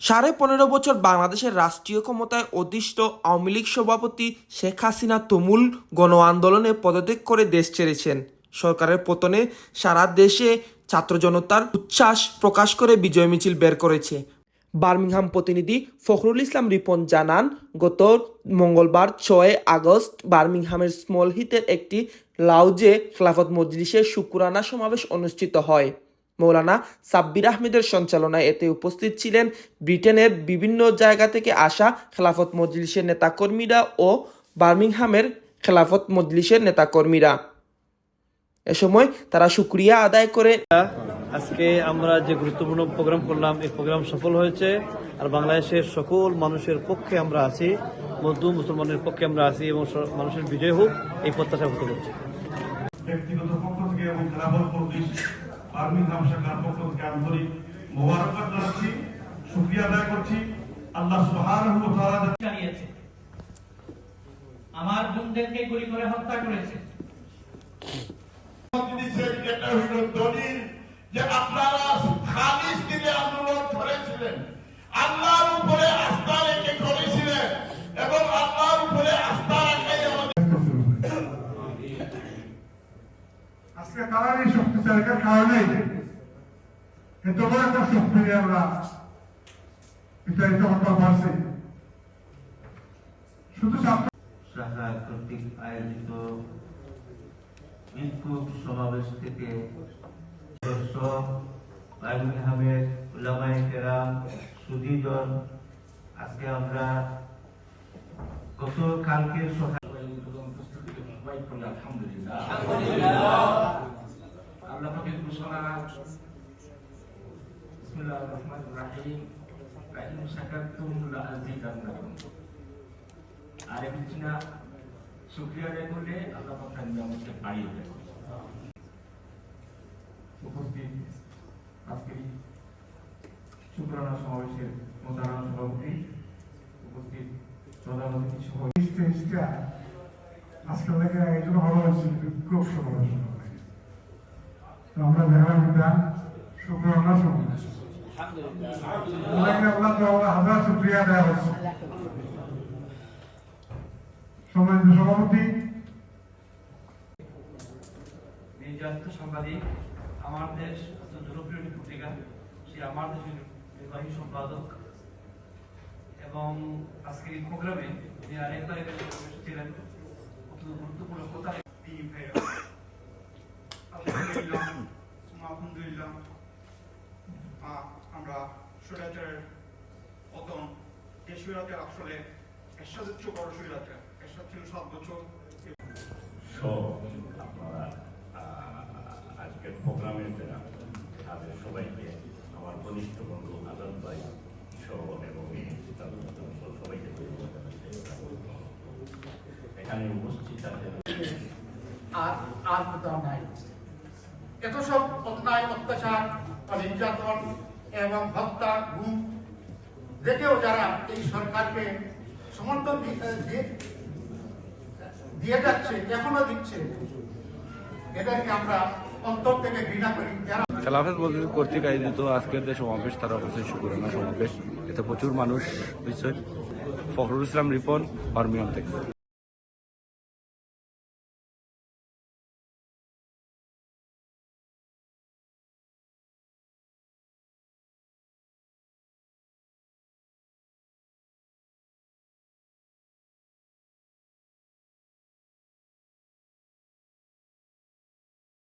সাড়ে পনেরো বছর বাংলাদেশের রাষ্ট্রীয় ক্ষমতায় অধিষ্ঠ আওয়ামী লীগ সভাপতি শেখ হাসিনা তুমুল গণ আন্দোলনে পদত্যাগ করে দেশ ছেড়েছেন। সরকারের পতনে সারা দেশে ছাত্র জনতার উচ্ছ্বাস প্রকাশ করে বিজয় মিছিল বের করেছে। বার্মিংহাম প্রতিনিধি ফখরুল ইসলাম রিপন জানান, গত মঙ্গলবার ছয় আগস্ট বার্মিংহামের স্মল হিতের একটি লাউজে খেলাফত মজলিসের শুকুরানা সমাবেশ অনুষ্ঠিত হয়। মৌলানা সাব্বির আহমেদের সঞ্চালনায় এতে উপস্থিত ছিলেন ব্রিটেনের বিভিন্ন জায়গা থেকে আসা খেলাফত মজলিসের নেতাকর্মীরা ও বার্মিংহামের খেলাফত মজলিসের নেতাকর্মীরা। এ সময় তারা শুক্রিয়া আদায় করে আজকে আমরা যে গুরুত্বপূর্ণ প্রোগ্রাম করলাম এই প্রোগ্রাম সফল হয়েছে আর বাংলাদেশের সকল মানুষের পক্ষে আমরা আছি মধ্য মুসলমানের পক্ষে আমরা আছি এবং মানুষের বিজয় হোক এই প্রত্যাশা ব্যক্ত করছি। পুলিশ বার্মিংহাম শাখার পক্ষ থেকে আন্তরিক মোবারকবাদ জানাচ্ছি শুক্রিয়া আদায় করছি। আল্লাহ সুবহানাহু ওয়া তাআলা চালিয়েছে আমার বোনদেরকে গুলি করে হত্যা করেছে। এটা হইল দলিল যে আপনারা খালিস দিলে আন্দোলন করেছিলেন আল্লাহর আজকে তারা এই শক্তিশালীকার কারণে এত বড় একটা শক্তি নিয়ে আমরা বিতাড়িত হতে পারছি শুধু শাখা কর্তৃক আয়োজিত বিক্ষোভ সমাবেশ থেকে দর্শক বার্মিংহামের উলামায়ে কেরাম সুদীজন আজকে আমরা গত কালকের সকাল আল্লাহ রহমানির রহিম লাইন শাকারতুম লাআযীদান্নাকুম আর এক হচ্ছে না আদায় করলে আল্লাহ পাক তার বাড়িয়ে দেন উপস্থিত আজকের শুক্রানা সমাবেশের মোতারাম সভাপতি উপস্থিত প্রধান অতিথি সহ আজকে অনেকে আয়োজন হওয়া হয়েছে বিক্ষোভ সমাবেশ তো আমরা এটা শুক্রবার সমাবেশ সাংবাদিক, আমার দেশ অত জনপ্রিয় একটি পত্রিকা, সে আমার দেশের নির্বাহী সম্পাদক। এবং আজকের এই প্রোগ্রামে যে আরেকবার এখানে এসেছিলেন অত্যন্ত গুরুত্বপূর্ণ কথা। আমরা স্বৈরাচারের পতন এই স্বৈরাচার আসলে বড় স্বৈরাচার এরশাদ ছিল সাত বছর। সব আপনারা আজকের প্রোগ্রামের যারা তাদের সবাইকে আমার ঘনিষ্ঠ বন্ধু আজাদ ভাই সহ এবং সবাইকে ধন্যবাদ এখানে উপস্থিত আছেন। আর আর কোথাও নাই। এত সব অন্যায় অত্যাচার বা নির্যাতন এবং হত্যা গুম দেখেও যারা এই সরকারকে সমর্থন দিয়ে যাচ্ছে, এখনও দিচ্ছে। এদেরকে আমরা অন্তর থেকে ঘৃণা করি। যারা কর্তৃক আয়োজিত আজকের যে সমাবেশ, তারা হচ্ছে শুক্রানা সমাবেশ। এতে প্রচুর মানুষ হয়েছে ফখরুল ইসলাম রিপন বার্মিয়াম থেকে